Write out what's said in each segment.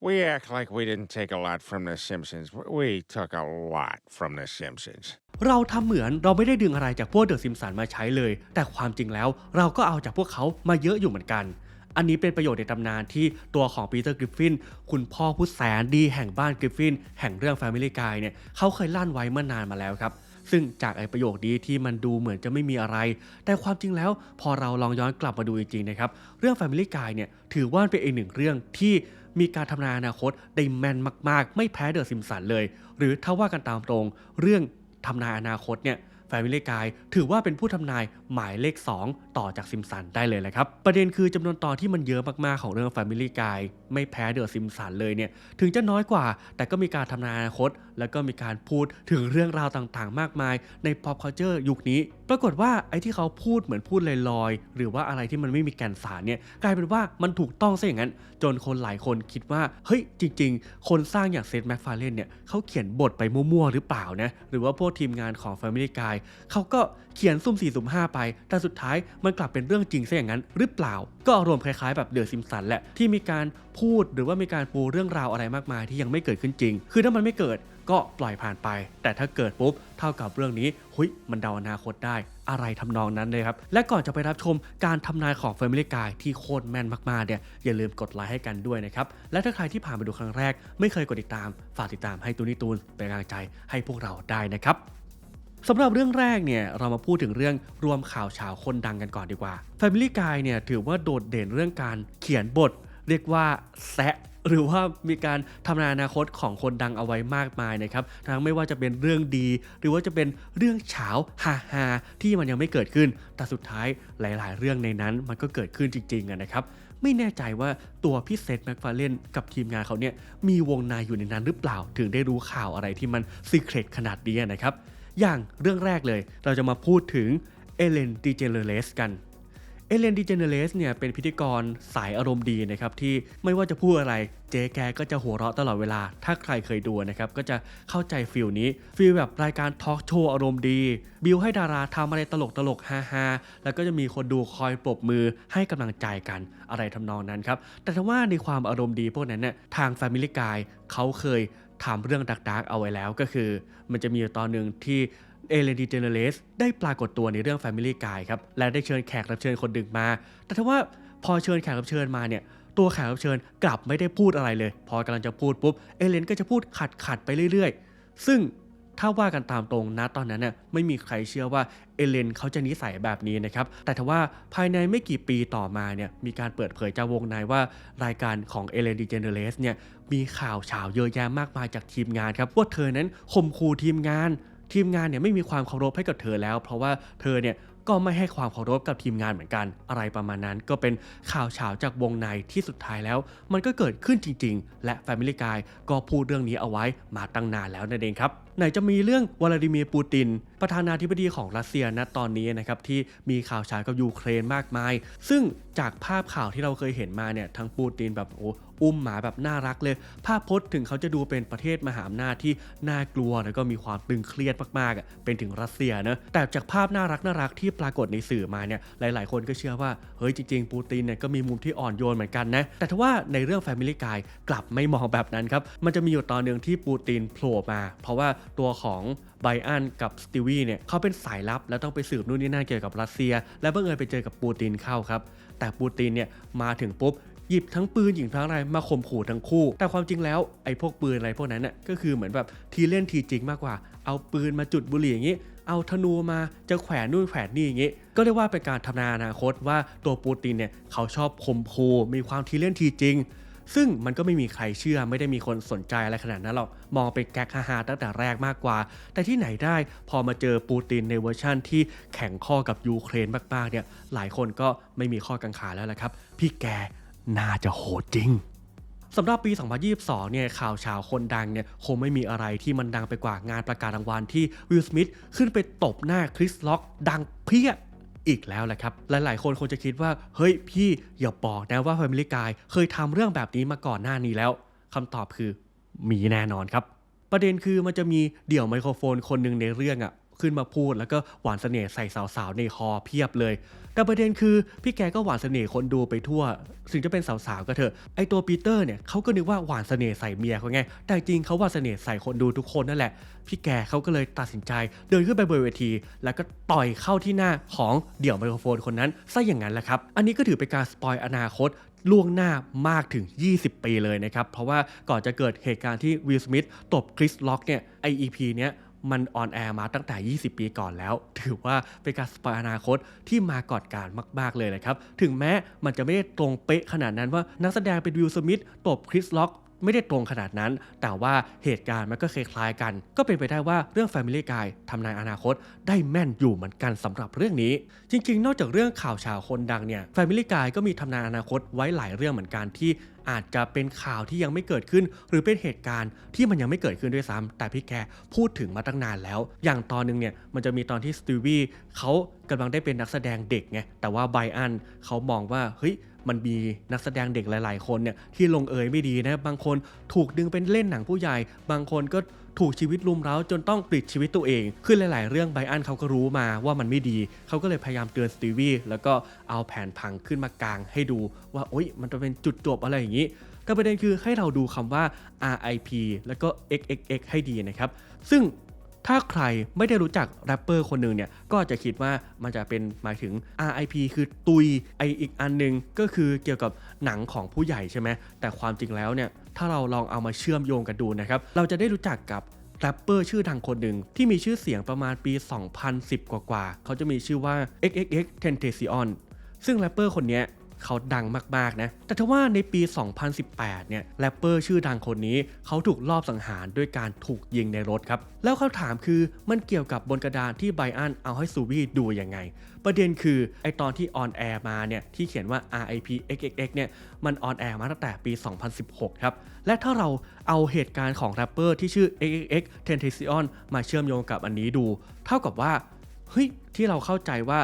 We act like we didn't take a lot from The Simpsons. We took a lot from The Simpsons. เราทำเหมือนเราไม่ได้ดึงอะไรจากพวกเดอะซิมสันมาใช้เลย แต่ความจริงแล้วเราก็เอาจากพวกเขามาเยอะอยู่เหมือนกัน อันนี้เป็นประโยชน์ในตำนานที่ตัวของปีเตอร์กริฟฟิน คุณพ่อผู้แสนดีแห่งบ้านกริฟฟิน แห่งเรื่อง Family Guy เนี่ยเขาเคยลั่นไว้เมื่อนานมาแล้วครับซึ่งจากไอ้ประโยคนี้ที่มันดูเหมือนจะไม่มีอะไร แต่ความจริงแล้วพอเราลองย้อนกลับมาดูจริงๆนะครับ เรื่อง Family Guy เนี่ยถือว่าเป็นอีกหนึ่งเรื่องที่ มีการทำนายอนาคตได้แม่นมาก ๆ ไม่แพ้เดอะซิมสันเลย หรือถ้าว่ากันตามตรง เรื่องทำนายอนาคตเนี่ย Family Guy ถือว่าเป็นผู้ทำนายหมายเลข 2 ต่อจากซิมสันได้เลยแหละครับ ประเด็นคือจำนวนตอนที่มันเยอะมากๆของเรื่อง Family Guy ไม่แพ้เดอะซิมสันเลยเนี่ยถึงจะน้อยกว่า แต่ก็มีการทำนายอนาคต แล้วก็มีการพูดถึงเรื่องราวต่างๆ มากมาย ใน pop culture ยุคนี้ ปรากฏว่าไอ้ที่เขาพูดเหมือนพูดลอยๆ หรือว่าอะไรที่มันไม่มีแก่นสารเนี่ยกลายเป็นว่ามันถูกต้องซะอย่างนั้น จนคนหลายคนคิดว่าเฮ้ยจริง ๆ คนสร้างอย่างเซธแม็กฟาร์เลนเนี่ยเขาเขียนบทไปมั่วๆหรือเปล่านะหรือว่าพวกทีมงานของ Family Guy เขาก็เขียนซุ่ม4สุ่ม5ไป แต่สุดท้ายมันกลับเป็นเรื่องจริงซะอย่างนั้น หรือเปล่า ก็อารมณ์คล้ายๆแบบเดอะซิมสันแหละที่มีการพูดหรือว่ามีการปูเรื่องราวอะไรมากมายที่ยังไม่เกิดขึ้นจริง คือถ้ามันไม่เกิดก็ปล่อยผ่านไป แต่ถ้าเกิดปุ๊บเท่ากับเรื่องนี้หุยมันเดาอนาคตได้อะไรทำนองนั้นเลยครับ และก่อนจะไปรับชมการทำนายของ Family Guy ที่โคตรแม่นมากๆเนี่ยอย่าลืมกดไลค์ให้กันด้วยนะครับ และถ้าใครที่ผ่านมาดูครั้งแรก ไม่เคยกดติดตาม ฝากติดตามให้ตูนี่ตูนเป็นกำลังใจให้พวกเราได้นะครับ สำหรับเรื่องแรกเนี่ยเรามาพูดถึงเรื่องรวมข่าวเฉาคนดังกันก่อนดีกว่า Family Guy เนี่ยถือว่าโดดเด่นเรื่องการเขียนบท เรียกว่าแซะหรือว่ามีการทำนายอนาคตของคนดังเอาไว้มากมายนะครับทั้งไม่ว่าจะเป็นเรื่องดี หรือว่าจะเป็นเรื่องเฉาฮาฮาที่มันยังไม่เกิดขึ้น แต่สุดท้ายหลาย ๆ เรื่องในนั้นมันก็เกิดขึ้นจริงๆนะครับไม่แน่ใจว่าตัวพี่เซธแม็กฟาร์เลนกับทีมงานเขาเนี่ยมีวงในอยู่ในนั้นหรือเปล่าถึงได้รู้ข่าวอะไรที่มันซีเครตขนาดนี้นะครับ อย่างเรื่องแรกเลย เราจะมาพูดถึงเอเลนดิเจเนเรสกันเอเลนดิเจเนเรสเนี่ยเป็นพิธีกรสายอารมณ์ดีนะครับที่ไม่ว่าจะพูดอะไรเจ๊แกก็จะหัวเราะตลอดเวลา ถ้าใครเคยดูนะครับก็จะเข้าใจฟิลนี้ฟิลแบบรายการทอล์กโชว์อารมณ์ดี บิวให้ดาราทำอะไรตลกตลกฮาฮาๆแล้วก็จะมีคนดูคอยปรบมือให้กำลังใจกันอะไรทำนองนั้นครับแต่ถ้าว่าในความอารมณ์ดีพวกนั้นเนี่ยทาง Family Guy เขาเคย ทำเรื่องดักดักๆเอาไว้แล้วก็คือ มันจะมีตอนหนึ่งที่เอเลนดีเจเนเรสได้ปรากฏตัวในเรื่อง Family Guy ครับ และได้เชิญแขกรับเชิญคนดึงมา แต่ถ้าว่าพอเชิญแขกรับเชิญมาเนี่ย ตัวแขกรับเชิญกลับไม่ได้พูดอะไรเลย พอกำลังจะพูดปุ๊บ เอเลนก็จะพูดขัดขัดๆไปเรื่อย ๆ ซึ่ง ถ้าว่ากันตามตรงนะตอนนั้นน่ะไม่มีใครเชื่อว่าเอเลนเขาจะนิสัยแบบนี้นะครับ แต่ถ้าว่าภายในไม่กี่ปีต่อมาเนี่ยมีการเปิดเผยจากวงในว่ารายการของเอเลนดิเจเนเรสเนี่ยมีข่าวเฉาเยอะแยะมากมายจากทีมงานครับว่าเธอนั้นข่มขู่ทีมงาน ทีมงานเนี่ยไม่มีความเคารพให้กับเธอแล้ว เพราะว่าเธอเนี่ยก็ไม่ให้ความเคารพกับทีมงานเหมือนกัน อะไรประมาณนั้นก็เป็นข่าวเฉาจากวงในที่สุดท้ายแล้ว มันก็เกิดขึ้นจริง ๆ และ Family Guy ก็พูดเรื่องนี้เอาไว้มาตั้งนานแล้วนั่นเองครับ ไหนจะมีเรื่องวลาดิเมียร์ปูติน ประธานาธิบดีของรัสเซียณตอนนี้นะครับที่มีข่าวฉายกับยูเครนมากมาย ซึ่งจากภาพข่าวที่เราเคยเห็นมาเนี่ยทั้งปูตินแบบโอ้อุ้มหมาแบบน่ารักเลย ภาพพจน์ถึงเขาจะดูเป็นประเทศมหาอำนาจที่น่ากลัวแล้วก็มีความตึงเครียดมากๆเป็นถึงรัสเซียนะแต่จากภาพน่ารักน่ารักที่ปรากฏในสื่อมาเนี่ยหลาย ๆ คนก็เชื่อว่าเฮ้ยจริง ๆ ปูตินเนี่ยก็มีมุมที่อ่อนโยนเหมือนกันนะแต่ถ้าว่าในเรื่อง Family Guy กลับไม่มองแบบนั้นครับมันจะมีอยู่ตอนหนึ่งที่ปูตินโผล่มา เพราะว่าตัวของไบอันกับสตีวีเนี่ยเขาเป็นสายลับ แล้วต้องไปสืบนู่นนี่นั่นเกี่ยวกับรัสเซีย และบังเอิญไปเจอกับปูตินเข้าครับ แต่ปูตินเนี่ยมาถึงปุ๊บหยิบทั้งปืนหญิงทั้งอะไรมาข่มขู่ทั้งคู่ แต่ความจริงแล้วไอ้พวกปืนอะไรพวกนั้นน่ะก็คือเหมือนแบบทีเล่นทีจริงมากกว่า เอาปืนมาจุดบุหรี่อย่างงี้ เอาธนูมาจะแขวนนู่นแขวนนี่อย่างงี้ ก็เรียกว่าเป็นการทำนายอนาคตว่าตัวปูตินเนี่ยเขาชอบข่มขู่มีความทีเล่นทีจริง ซึ่งมันก็ไม่มีใครเชื่อไม่ได้มีคนสนใจอะไรขนาดนั้นหรอกมองเป็นแก๊กฮาๆตั้งแต่แรกมากกว่า แต่ที่ไหนได้พอมาเจอปูตินในเวอร์ชั่นที่แข่งข้อกับยูเครนมากๆเนี่ยหลายคนก็ไม่มีข้อกังขาแล้วแหละครับ พี่แกน่าจะโหดจริงสำหรับปี 2022 เนี่ยข่าวเชาวคนดังเนี่ยคงไม่มีอะไรที่มันดังไปกว่างานประกาศรางวัลที่วิลสมิธขึ้นไปตบหน้าคริสล็อกดังเพี้ย อีกแล้วแหละครับ หลายๆ คนคงจะคิดว่า เฮ้ยพี่อย่าบอกนะว่า Family Guy เคยทำเรื่องแบบนี้มาก่อนหน้านี้แล้วคำตอบคือมีแน่นอนครับ ประเด็นคือมันจะมีเดี่ยวไมโครโฟนคนหนึ่งในเรื่องอะ่ะ ขึ้นมาพูด แล้วก็หวานเสน่ห์ใส่สาวๆในคอเพียบเลย แต่ประเด็นคือพี่แกก็หวานเสน่ห์คนดูไปทั่วถึงจะเป็นสาวๆก็เถอะไอตัวปีเตอร์เนี่ยเขาก็นึกว่าหวานเสน่ห์ใส่เมียเขาไง แต่จริงเขาหวานเสน่ห์ใส่คนดูทุกคนนั่นแหละ พี่แกเขาก็เลยตัดสินใจ เดินขึ้นไปบนเวที แล้วก็ต่อยเข้าที่หน้าของเดี่ยวไมโครโฟนคนนั้นซะอย่างนั้นแหละครับ อันนี้ก็ถือเป็นการสปอยอนาคตล่วงหน้ามากถึง 20 ปีเลยนะครับ เพราะว่าก่อนจะเกิดเหตุการณ์ที่วิลสมิธตบคริสล็อกเนี่ย IEP เนี้ย มันออนแอร์มาตั้งแต่ 20 ปีก่อนแล้ว ถือว่าเป็นการสปอยอนาคตที่มาก่อนการมาก ๆ เลยนะครับ ถึงแม้มันจะไม่ได้ตรงเป๊ะขนาดนั้นว่านักแสดงเป็นวิลสมิธตบคริสล็อก ไม่ได้ตรงขนาดนั้น แต่ว่าเหตุการณ์มันก็คล้ายๆกัน ก็เป็นไปได้ว่าเรื่อง Family Guy ทำนายอนาคตได้แม่นอยู่เหมือนกันสำหรับเรื่องนี้ จริง ๆ นอกจากเรื่องข่าวเฉาคนดังเนี่ย Family Guy ก็มีทำนายอนาคตไว้หลายเรื่องเหมือนกันที่อาจจะเป็นข่าวที่ยังไม่เกิดขึ้น หรือเป็นเหตุการณ์ที่มันยังไม่เกิดขึ้นด้วยซ้ำแต่พี่แกพูดถึงมาตั้งนานแล้ว อย่างตอนนึงเนี่ยมันจะมีตอนที่สตีวีเขากำลังได้เป็นนักแสดงเด็กไงแต่ว่าไบอันเขามองว่าเฮ้ย มันมีนักแสดงเด็กหลาย ๆ คนเนี่ยที่ลงเอยไม่ดีนะบางคนถูกดึงเป็นเล่นหนังผู้ใหญ่ บางคนก็ถูกชีวิตลุมเร้าจนต้องปลิดชีวิตตัวเอง คือหลาย ๆ เรื่องไบอันเขาก็รู้มาว่ามันไม่ดี เขาก็เลยพยายามเตือนสตีวีแล้วก็เอาแผนพังขึ้นมากลางให้ดูว่าโอ๊ยมันจะเป็นจุดจบอะไรอย่างนี้แต่ประเด็นคือให้เราดูคำว่า RIP แล้วก็ XXX ให้ดีนะครับ ซึ่ง ถ้าใครไม่ได้รู้จักแรปเปอร์คนหนึ่งเนี่ยก็จะคิดว่ามันจะเป็นหมายถึง RIP คือตุยไออีกอันหนึงก็คือเกี่ยวกับหนังของผู้ใหญ่ใช่ไหมแต่ความจริงแล้วเนี่ยถ้าเราลองเอามาเชื่อมโยงกันดูนะครับเราจะได้รู้จักกับแรปเปอร์ชื่อดังคนหนึ่งที่มีชื่อเสียงประมาณปี 2010 กว่าๆเขาจะมีชื่อว่า XXX Tentacion ซึ่งแรปเปอร์คนนี้ เขาดังมากๆนะ แต่ทว่าในปี 2018 เนี่ยแรปเปอร์ชื่อดังคนนี้เขาถูกลอบสังหารด้วยการถูกยิงในรถครับ แล้วคำถามคือมันเกี่ยวกับบนกระดานที่ไบอันเอาให้ซูบี้ดูยังไง ประเด็นคือไอตอนที่ออนแอร์มาเนี่ยที่เขียนว่า RIP XXX เนี่ยมันออนแอร์มาตั้งแต่ปี 2016 ครับ และถ้าเราเอาเหตุการณ์ของแรปเปอร์ที่ชื่อ XXX Tentacion มาเชื่อมโยงกับอันนี้ดู เท่ากับว่าเฮ้ยที่เราเข้าใจว่า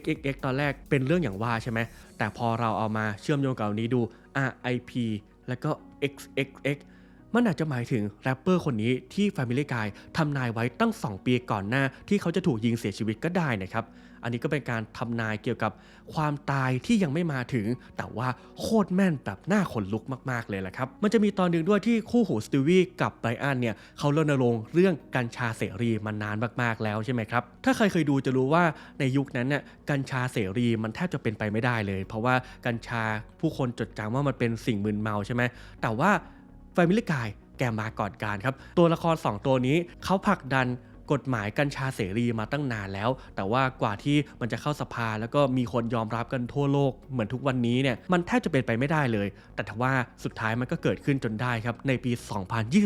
XXX ตอนแรกเป็นเรื่องอย่างว่าใช่ไหม แต่พอเราเอามาเชื่อมโยงกับนนี้ดู RIP แล้วก็ XXX มันอาจจะหมายถึงแรปเปอร์คนนี้ที่ Family Guy ทำนายไว้ตั้ง 2 ปีก่อนหน้าที่เขาจะถูกยิงเสียชีวิตก็ได้นะครับ อันนี้ก็เป็นการทำนายเกี่ยวกับความตายที่ยังไม่มาถึง แต่ว่าโคตรแม่นแบบหน้าขนลุกมากๆเลยแหละครับ มันจะมีตอนหนึ่งด้วยที่คู่หูสตีวีกับไบรอันเนี่ยเขารณรงค์เรื่องกัญชาเสรีมานานมากๆแล้วใช่ไหมครับ ถ้าใครเคยดูจะรู้ว่าในยุคนั้นเนี่ยกัญชาเสรีมันแทบจะเป็นไปไม่ได้เลย เพราะว่ากัญชาผู้คนจดจำว่ามันเป็นสิ่งมึนเมาใช่ไหมแต่ว่า Family Guy แกมาก่อนการครับ ตัวละคร 2 ตัวนี้เขาผลักดัน กฎหมายกัญชาเสรีมาตั้งนานแล้ว แต่ว่ากว่าที่มันจะเข้าสภาแล้วก็มีคนยอมรับกันทั่วโลกเหมือนทุกวันนี้เนี่ยมันแทบจะเป็นไปไม่ได้เลย แต่ทว่าสุดท้ายมันก็เกิดขึ้นจนได้ครับในปี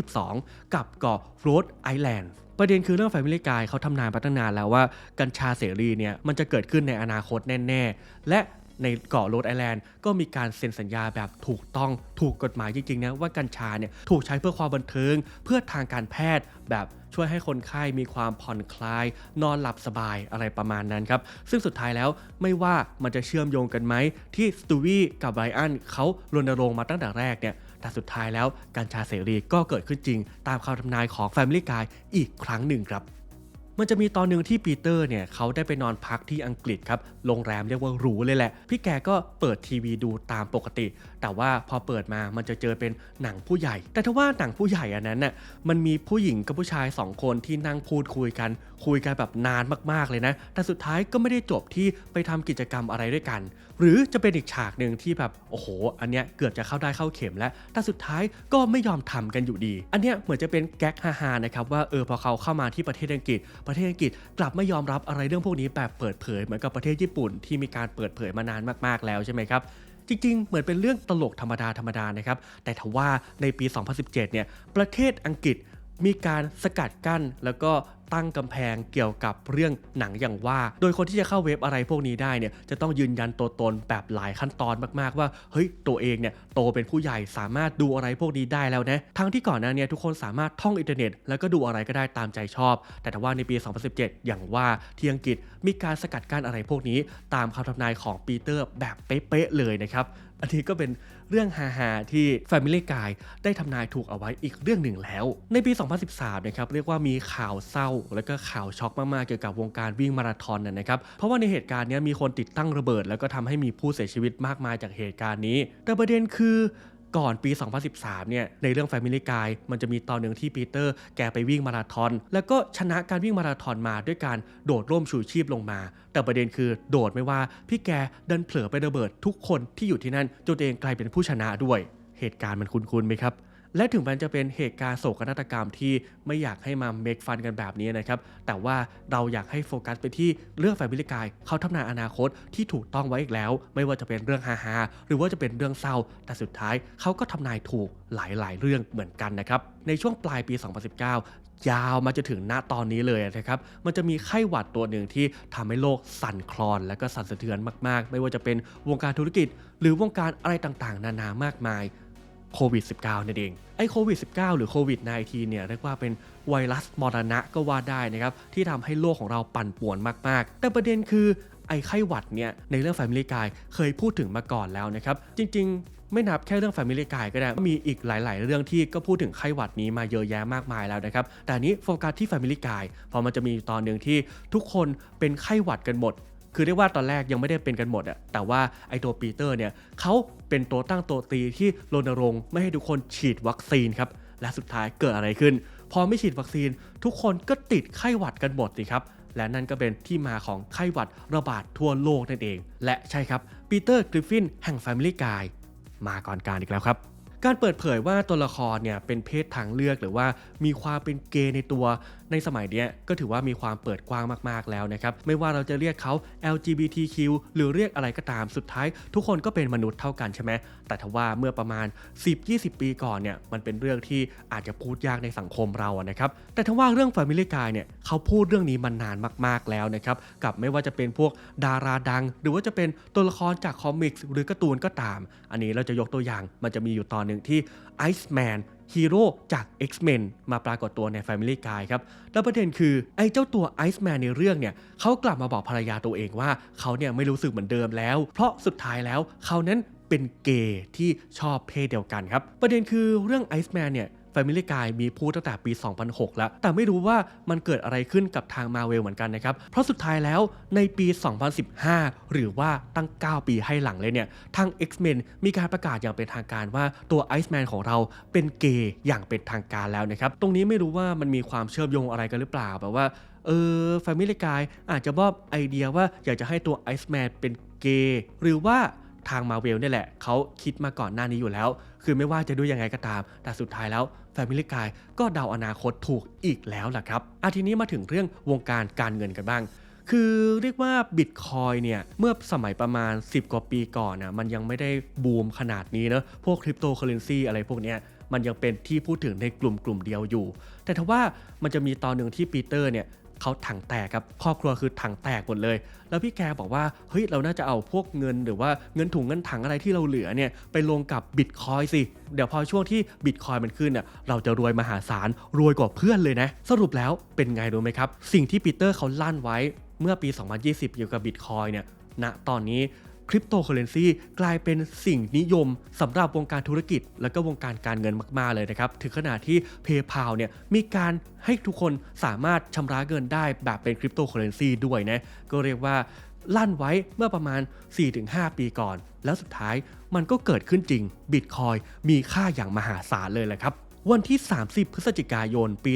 2022 กับเกาะโรดไอแลนด์ประเด็นคือเรื่อง Family Guy เขาทำนานมาตั้งนานแล้วว่า กัญชาเสรีเนี่ยมันจะเกิดขึ้นในอนาคตแน่ ๆ และ ในเกาะโรดไอแลนด์ก็มีการเซ็นสัญญาแบบถูกต้องถูกกฎหมายจริงๆนะว่ากัญชาเนี่ยถูกใช้เพื่อความบันเทิง เพื่อทางการแพทย์แบบช่วยให้คนไข้มีความผ่อนคลาย นอนหลับสบายอะไรประมาณนั้นครับ ซึ่งสุดท้ายแล้วไม่ว่ามันจะเชื่อมโยงกันไหม ที่สตูวี่กับไบรอันเขารณรงค์มาตั้งแต่แรกเนี่ยแต่สุดท้ายแล้วกัญชาเสรีก็เกิดขึ้นจริง ตามคำทำนายของ Family Guy อีกครั้งหนึ่งครับมันจะมีตอนหนึ่งที่ปีเตอร์เนี่ยเขาได้ไปนอนพักที่อังกฤษครับโรงแรมเรียกว่าหรูเลยแหละ พี่แกก็เปิดทีวีดูตามปกติ แต่ว่าพอเปิดมามันจะเจอเป็นหนังผู้ใหญ่ แต่ถ้าว่าหนังผู้ใหญ่อันนั้นน่ะมันมีผู้หญิงกับผู้ชายสองคนที่นั่งพูดคุยกัน คุยกันแบบนานมากๆเลยนะ แต่สุดท้ายก็ไม่ได้จบที่ไปทำกิจกรรมอะไรด้วยกัน หรือจะเป็นอีกฉากหนึ่งที่แบบโอ้โห อันเนี้ยเกือบจะเข้าได้เข้าเข็มแล้ว แต่สุดท้ายก็ไม่ยอมทำกันอยู่ดี อันเนี้ยเหมือนจะเป็นแก๊กฮาๆนะครับว่าเออพอเขาเข้ามาที่ประเทศอังกฤษ ประเทศอังกฤษกลับไม่ยอมรับอะไรเรื่องพวกนี้แบบเปิดเผยเหมือนกับประเทศญี่ี่ปุ่นที่มีการเปิดเผยมานานมากๆแล้วใช่ไหมครับจริงๆ เหมือนเป็นเรื่องตลกธรรมดาธรรมดานะครับ แต่ทว่าในปี 2017 เนี่ย ประเทศอังกฤษ มีการสกัดกั้นแล้วก็ตั้งกำแพงเกี่ยวกับเรื่องหนังอย่างว่า โดยคนที่จะเข้าเว็บอะไรพวกนี้ได้เนี่ยจะต้องยืนยันตัวตนแบบหลายขั้นตอนมากๆว่าเฮ้ยตัวเองเนี่ยโตเป็นผู้ใหญ่สามารถดูอะไรพวกนี้ได้แล้วนะทั้งที่ก่อนหน้าเนี้ทุกคนสามารถท่องอินเทอร์เน็ต แล้วก็ดูอะไรก็ได้ตามใจชอบ แต่ทว่าในปี 2017 อย่างว่าที่อังกฤษมีการสกัดกั้นอะไรพวกนี้ ตามคำทำนายของปีเตอร์แบบเป๊ะๆเลยนะครับ อันนี้ก็เป็นเรื่องฮาๆที่ Family Guy ได้ทำนายถูกเอาไว้อีกเรื่องหนึ่งแล้ว ในปี 2013 นะครับเรียกว่ามีข่าวเศร้า และก็ข่าวช็อกมากๆ เกี่ยวกับวงการวิ่งมาราธอนนะนะครับเพราะว่าในเหตุการณ์นี้มีคนติดตั้งระเบิด แล้วก็ทำให้มีผู้เสียชีวิตมากมายจากเหตุการณ์นี้ แต่ประเด็นคือ ก่อนปี 2013 เนี่ย ในเรื่อง Family Guy มันจะมีตอนหนึ่งที่ปีเตอร์แกไปวิ่งมาราธอน แล้วก็ชนะการวิ่งมาราธอนมาด้วยการโดดร่มชูชีพลงมา แต่ประเด็นคือโดดไม่ว่าพี่แกดันเผลอไประเบิดทุกคนที่อยู่ที่นั่นจนตัวเองกลายเป็นผู้ชนะด้วย เหตุการณ์มันคุ้นๆไหมครับ และถึงมันจะเป็นเหตุการณ์โศกนาฏกรรมที่ไม่อยากให้มาเมคฟันกันแบบนี้นะครับ แต่ว่าเราอยากให้โฟกัสไปที่เรื่องแฟมิลี่กายเขาทำนายอนาคตที่ถูกต้องไว้อีกแล้ว ไม่ว่าจะเป็นเรื่องฮาๆหรือว่าจะเป็นเรื่องเศร้า แต่สุดท้ายเขาก็ทำนายถูกหลายๆ เรื่องเหมือนกันนะครับ ในช่วงปลายปี 2019ยาวมาจนถึงณตอนนี้เลยนะครับ มันจะมีไข้หวัดตัวหนึ่งที่ทำให้โลกสั่นคลอน และก็สั่นสะเทือนมาก ๆ ไม่ว่าจะเป็นวงการธุรกิจ หรือวงการอะไรต่างๆ นานามากมาย โควิด -19 นั่นเอง ไอ้โควิด -19 หรือโควิด -19 เนี่ยเรียกว่าเป็นไวรัสมรณะก็ว่าได้นะครับ ที่ทำให้โลกของเราปั่นป่วนมากๆ แต่ประเด็นคือไอ้ไข้หวัดเนี่ยในเรื่อง Family Guy เคยพูดถึงมาก่อนแล้วนะครับ จริงๆ ไม่นับแค่เรื่อง Family Guy ก็ได้ มีอีกหลาย ๆ เรื่องที่ก็พูดถึงไข้หวัดนี้มาเยอะแยะมากมายแล้วนะครับ แต่นี้โฟกัสที่ Family Guy เพอมันจะมีตอนหนึ่งที่ทุกคนเป็นไข้หวัดกันหมด คือเรียกว่าตอนแรกยังไม่ได้เป็นกันหมดอะแต่ว่าไอตัวปีเตอร์เนี่ยเขาเป็นตัวตั้งตัวตีที่รณรงค์ไม่ให้ทุกคนฉีดวัคซีนครับ และสุดท้ายเกิดอะไรขึ้น พอไม่ฉีดวัคซีน ทุกคนก็ติดไข้หวัดกันหมดสิครับ และนั่นก็เป็นที่มาของไข้หวัดระบาดทั่วโลกนั่นเอง และใช่ครับปีเตอร์กริฟฟินแห่ง Family Guy มาก่อนการอีกแล้วครับการเปิดเผยว่าตัวละครเนี่ยเป็นเพศทางเลือกหรือว่ามีความเป็นเกย์ในตัว ในสมัยเนี้ยก็ถือว่ามีความเปิดกว้างมากๆแล้วนะครับ ไม่ว่าเราจะเรียกเขา LGBTQ หรือเรียกอะไรก็ตามสุดท้าย ทุกคนก็เป็นมนุษย์เท่ากันใช่ไหมแต่ทว่าเมื่อประมาณ 10-20 ปีก่อนเนี่ยมันเป็นเรื่องที่อาจจะพูดยากในสังคมเราอะนะครับ แต่ถ้าว่าเรื่อง Family Guy เนี่ยเขาพูดเรื่องนี้มานานมากๆแล้วนะครับกับไม่ว่าจะเป็นพวกดาราดัง หรือว่าจะเป็นตัวละครจากคอมิกส์หรือการ์ตูนก็ตาม อันนี้เราจะยกตัวอย่างมันจะมีอยู่ตอนหนึ่งที่ Iceman ฮีโร่จาก X-Men มาปรากฏตัวใน Family Guy ครับ แล้วประเด็นคือไอ้เจ้าตัว Iceman ในเรื่องเนี่ยเขากลับมาบอกภรรยาตัวเองว่าเขาเนี่ยไม่รู้สึกเหมือนเดิมแล้ว เพราะสุดท้ายแล้วเขานั้นเป็นเกย์ที่ชอบเพศเดียวกันครับ ประเด็นคือเรื่อง Iceman เนี่ย Family Guy มีพูดตั้งแต่ปี 2006 แล้ว แต่ไม่รู้ว่ามันเกิดอะไรขึ้นกับทาง Marvel เหมือนกันนะครับ เพราะสุดท้ายแล้วในปี 2015 หรือว่าตั้ง 9 ปีให้หลังเลยเนี่ย ทาง X-Men มีการประกาศอย่างเป็นทางการว่าตัว Iceman ของเราเป็นเกย์อย่างเป็นทางการแล้วนะครับ ตรงนี้ไม่รู้ว่ามันมีความเชื่อมโยงอะไรกันหรือเปล่าแบบว่าเออ Family Guy อาจจะมอบไอเดียว่าอยากจะให้ตัว Iceman เป็นเกย์หรือว่าทางมาเวลเนี่ยแหละเขาคิดมาก่อนหน้านี้อยู่แล้ว คือไม่ว่าจะด้วยยังไงก็ตาม แต่สุดท้ายแล้ว แฟมิลี่กายก็เดาอนาคตถูกอีกแล้วล่ะครับอาทีนี้มาถึงเรื่องวงการการเงินกันบ้างคือเรียกว่าบิตคอยเนี่ยเมื่อสมัยประมาณ 10 กว่าปีก่อนนะมันยังไม่ได้บูมขนาดนี้เนอะพวกคริปโตเคอเรนซีอะไรพวกเนี้ยมันยังเป็นที่พูดถึงในกลุ่มกลุ่มเดียวอยู่ แต่ทว่ามันจะมีตอนหนึ่งที่ปีเตอร์เนี่ย เขาถังแตกครับครอบครัวคือถังแตกหมดเลย แล้วพี่แกบอกว่าเฮ้ยเราน่าจะเอาพวกเงินหรือว่าเงินถุงเงินถังอะไรที่เราเหลือเนี่ยไปลงกับบิตคอยสิเดี๋ยวพอช่วงที่บิตคอยมันขึ้นเนี่ยเราจะรวยมหาศาลรวยกว่าเพื่อนเลยนะ สรุปแล้วเป็นไงรู้ไหมครับ สิ่งที่ปีเตอร์เขาลั่นไว้เมื่อปี 2020 เกี่ยวกับบิตคอยเนี่ยณตอนนี้ คริปโตเคอเรนซีกลายเป็นสิ่งนิยมสำหรับวงการธุรกิจ และก็วงการการเงินมากๆเลยนะครับถึงขนาดที่ PayPal เนี่ยมีการให้ทุกคนสามารถชำระเงินได้แบบเป็นคริปโตเคอเรนซีด้วยนะก็เรียกว่าลั่นไว้เมื่อประมาณ 4-5 ปีก่อน แล้วสุดท้ายมันก็เกิดขึ้นจริงบิตคอยมีค่าอย่างมหาศาลเลยแหละครับ วันที่ 30 พฤศจิกายน ปี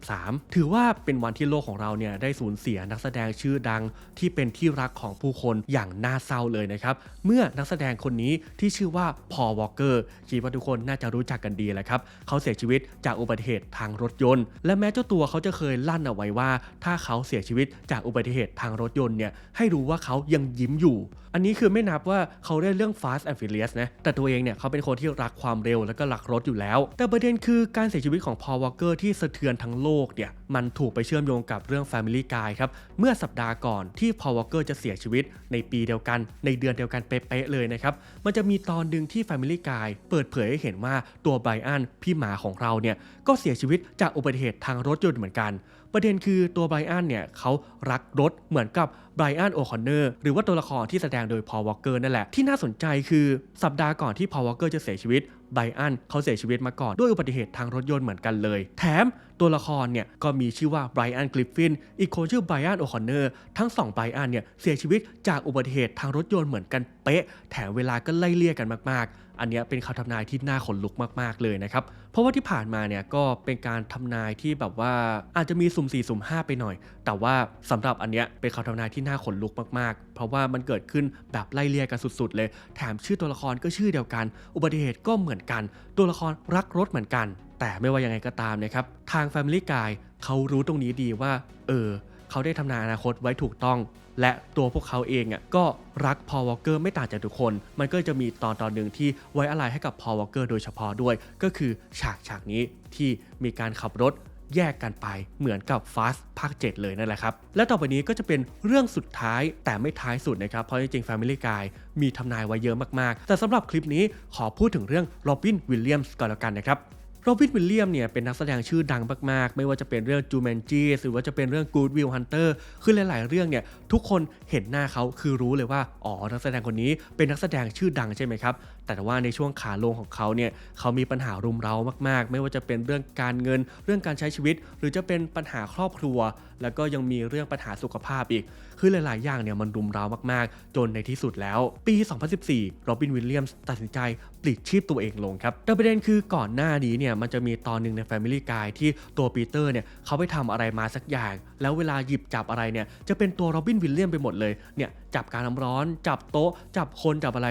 2013 ถือว่าเป็นวันที่โลกของเราเนี่ยได้สูญเสียนักแสดงชื่อดังที่เป็นที่รักของผู้คนอย่างน่าเศร้าเลยนะครับ เมื่อนักแสดงคนนี้ที่ชื่อว่าพอวอลเกอร์คิดว่าทุกคนน่าจะรู้จักกันดีแหละครับ เขาเสียชีวิตจากอุบัติเหตุทางรถยนต์ และแม้เจ้าตัวเขาจะเคยลั่นเอาไว้ว่า ถ้าเขาเสียชีวิตจากอุบัติเหตุทางรถยนต์เนี่ยให้รู้ว่าเขายังยิ้มอยู่ อันนี้คือไม่นับว่าเขาได้เรื่อง Fast and Furious นะแต่ตัวเองเนี่ยเขาเป็นคนที่รักความเร็วแล้วก็รักรถอยู่แล้ว แต่ประเด็นคือการเสียชีวิตของพอลวอลเกอร์ที่สะเทือนทั้งโลกเนี่ยมันถูกไปเชื่อมโยงกับเรื่อง Family Guy ครับเมื่อสัปดาห์ก่อนที่พอวอลเกอร์จะเสียชีวิตในปีเดียวกัน ในเดือนเดียวกันเป๊ะๆเลยนะครับมันจะมีตอนหนึ่งที่ Family Guy เปิดเผยให้เห็นว่าตัวไบรอันพี่หมาของเราเนี่ยก็เสียชีวิตจากอุบัติเหตุทางรถยนต์เหมือนกัน ประเด็นคือตัวไบรอันเนี่ยเขารักรถเหมือนกับไบรอันโอคอนเนอร์หรือว่าตัวละครที่แสดงโดยพอวอ l เกอร์นั่นแหละ ที่น่าสนใจคือสัปดาห์ก่อนที่พอวอ l เกอร์จะเสียชีวิตไบรอันเขาเสียชีวิตมาก่อนด้วยอุบัติเหตุทางรถยนต์เหมือนกันเลย แถมตัวละครเนี่ยก็มีชื่อว่าไบรอันกริฟฟิน อีกคนชื่อไบรอันโอคอนเนอร์ ทั้งสองไบรอันเนี่ยเสียชีวิตจากอุบัติเหตุทางรถยนต์เหมือนกันเป๊ะ แถมเวลาก็ไล่เลี่ยกันมากๆ อันเนี้ยเป็นคำทำนายที่น่าขนลุกมากๆเลยนะครับ เพราะว่าที่ผ่านมาเนี่ยก็เป็นการทำนายที่แบบว่าอาจจะมีสุ่ม4สุ่ม5 ไปหน่อย แต่ว่าสำหรับอันเนี้ยเป็นคำทำนายที่น่าขนลุกมากๆ เพราะว่ามันเกิดขึ้นแบบไล่เลี่ยกันสุดๆ เลย แถมชื่อตัวละครก็ชื่อเดียวกัน อุบัติเหตุก็เหมือนกัน ตัวละครรักรถเหมือนกัน แต่ไม่ว่ายังไงก็ตามนะครับทาง Family Guy เขารู้ตรงนี้ดีว่า เออ เขาได้ทำนายอนาคตไว้ถูกต้อง และตัวพวกเขาเองอะก็รักพอวอ l เกอร์ไม่ต่างจากทุกคน มันก็จะมีตอนตอนหนึ่งที่ไว้อะไรให้กับพอวอ l เกอร์โดยเฉพาะด้วย ก็คือฉากฉากนี้ที่มีการขับรถแยกกันไปเหมือนกับ Fast ภาค 7 เลยนั่นแหละครับ และต่อไปนี้ก็จะเป็นเรื่องสุดท้ายแต่ไม่ท้ายสุดนะครับ เพราะจริงๆ Family Guy มีทำนายไว้เยอะมากๆ แต่สำหรับคลิปนี้ขอพูดถึงเรื่องโรบินวิลเลียมส์ก่อนแล้วกันนะครับ โรบินวิลเลียมเนี่ยเป็นนักแสดงชื่อดังมากๆ ไม่ว่าจะเป็นเรื่องจูแมนจีหรือว่าจะเป็นเรื่องกูดวิลฮันเตอร์คือหลาย ๆ เรื่องเนี่ยทุกคนเห็นหน้าเขาคือรู้เลยว่าอ๋อนักแสดงคนนี้เป็นนักแสดงชื่อดังใช่ไหมครับ แต่ว่าในช่วงขาลงของเขาเนี่ยเขามีปัญหารุมเร้ามาก ๆ ไม่ว่าจะเป็นเรื่องการเงิน เรื่องการใช้ชีวิต หรือจะเป็นปัญหาครอบครัว แล้วก็ยังมีเรื่องปัญหาสุขภาพอีก คือหลาย ๆ อย่างเนี่ยมันรุมเร้ามาก ๆ จนในที่สุดแล้ว ปี 2014โรบินวิลเลียมส์ตัดสินใจปลิดชีพตัวเองลงครับแต่ประเด็นคือก่อนหน้านี้เนี่ยมันจะมีตอนหนึ่งใน Family Guy ที่ตัวปีเตอร์เนี่ยเขาไปทำอะไรมาสักอย่าง แล้วเวลาหยิบจับอะไรเนี่ยจะเป็นตัวโรบินวิลเลียมไปหมดเลยเนี่ยจับการน้ำร้อน จับโต๊ะ จับคนจับอะไร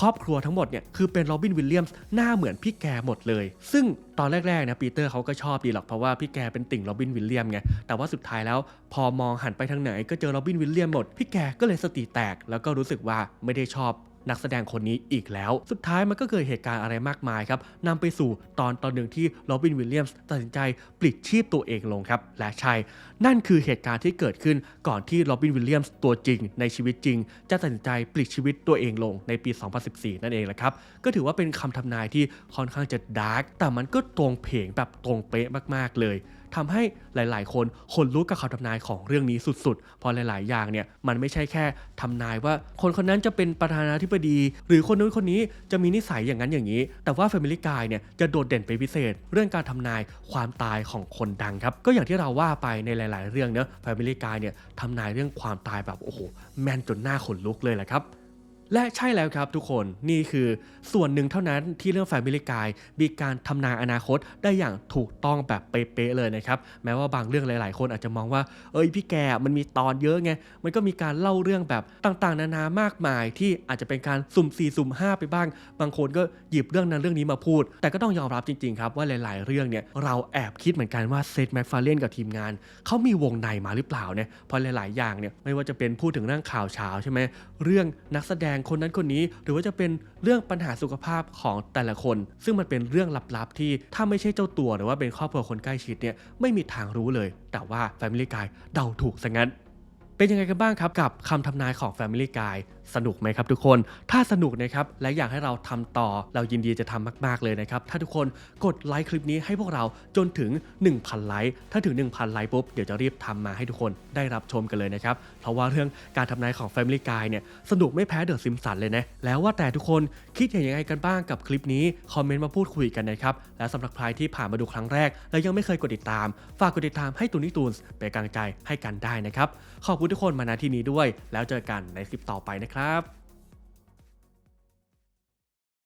ครอบครัวทั้งหมดเนี่ยคือเป็นโรบินวิลเลียมส์หน้าเหมือนพี่แกหมดเลย ซึ่งตอนแรกๆนะปีเตอร์เขาก็ชอบดีหรอกเพราะว่าพี่แกเป็นติ่งโรบินวิลเลียมไงแต่ว่าสุดท้ายแล้วพอมองหันไปทางไหนก็เจอโรบินวิลเลียมหมดพี่แกก็เลยสติแตก แล้วก็รู้สึกว่าไม่ได้ชอบนักแสดงคนนี้อีกแล้ว สุดท้ายมันก็เกิดเหตุการณ์อะไรมากมายครับนำไปสู่ตอนตอนหนึ่งที่โรบินวิลเลียมส์ตัดสินใจปลิดชีพตัวเองลงครับ และใช่ นั่นคือเหตุการณ์ที่เกิดขึ้นก่อนที่โรบินวิลเลียมส์ตัวจริง ในชีวิตจริง จะตัดสินใจปลิดชีวิตตัวเองลงในปี 2014 นั่นเองแหละครับ ก็ถือว่าเป็นคำทำนายที่ค่อนข้างจะดาร์กแต่มันก็ตรงเพงแบบตรงเป๊ะมากๆเลยทำให้หลายๆ คนขนลุกกับคำทำนายของเรื่องนี้สุดๆ เพราะหลาย ๆ อย่างเนี่ยมันไม่ใช่แค่ทำนายว่าคนคนนั้นจะเป็นประธานาธิบดี หรือคนนู้นคนนี้จะมีนิสัยอย่างนั้นอย่างนี้ แต่ว่า Family Guy เนี่ยจะโดดเด่นเป็นพิเศษ เรื่องการทำนายความตายของคนดังครับ ก็อย่างที่เราว่าไปในหลายๆ เรื่องเนอะ Family Guy เนี่ยทำนายเรื่องความตายแบบโอ้โหแม่นจนหน้าขนลุกเลยแหละครับ และใช่แล้วครับทุกคนนี่คือส่วนหนึ่งเท่านั้นที่เรื่อง Family Guy มีการทำนายอนาคตได้อย่างถูกต้องแบบเป๊ะๆเลยนะครับ แม้ว่าบางเรื่องหลายๆ คนอาจจะมองว่า เอ้ยพี่แกมันมีตอนเยอะไง มันก็มีการเล่าเรื่องแบบต่างๆ นานามากมายที่อาจจะเป็นการสุ่ม4สุ่ม 5 ไปบ้าง บางคนก็หยิบเรื่องนั้นเรื่องนี้มาพูด แต่ก็ต้องยอมรับจริงๆครับว่าหลาย ๆ เรื่องเนี่ยเราแอบคิดเหมือนกันว่าเซธแม็กฟาร์เลนกับทีมงานเขามีวงในมาหรือเปล่าเนี่ยเพราะหลาย ๆ อย่างเนี่ยไม่ว่าจะเป็นพูดถึงเรื่องข่าวเช้าใช่ไหมเรื่องนักแสดงคนนั้นคนนี้ หรือว่าจะเป็นเรื่องปัญหาสุขภาพของแต่ละคน ซึ่งมันเป็นเรื่องลับๆ ที่ถ้าไม่ใช่เจ้าตัวหรือว่าเป็นครอบครัวคนใกล้ชิดเนี่ยไม่มีทางรู้เลย แต่ว่า Family Guy เดาถูกซะงั้น เป็นยังไงกันบ้างครับกับคำทำนายของ Family Guy สนุกไหมครับทุกคน ถ้าสนุกนะครับและอยากให้เราทำต่อเรายินดีจะทำมาก ๆ เลยนะครับ ถ้าทุกคนกดไลค์คลิปนี้ให้พวกเราจนถึง 1,000 ไลค์ถ้าถึง 1,000 ไลค์ปุ๊บ เดี๋ยวจะรีบทำมาให้ทุกคนได้รับชมกันเลยนะครับ เพราะว่าเรื่องการทำนายของ Family Guy เนี่ยสนุกไม่แพ้เดอะซิมสันเลยนะแล้วว่าแต่ทุกคนคิดเห็นยังไงกันบ้างกับคลิปนี้คอมเมนต์มาพูดคุยกันนะครับและสำหรับใครที่ผ่านมาดูครั้งแรก และยังไม่เคยกดติดตาม ฝากกดติดตามให้ตูนี่ตูนเป็นกำลังใจให้กันได้นะครับขอบคุณทุกคนมาณที่นี้ด้วย แล้วเจอกันในคลิปต่อไปนะครับ